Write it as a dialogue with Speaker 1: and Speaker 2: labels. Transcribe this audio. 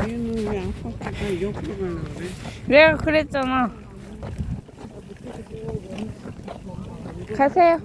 Speaker 1: 왜
Speaker 2: 내가 그랬잖아. 가세요.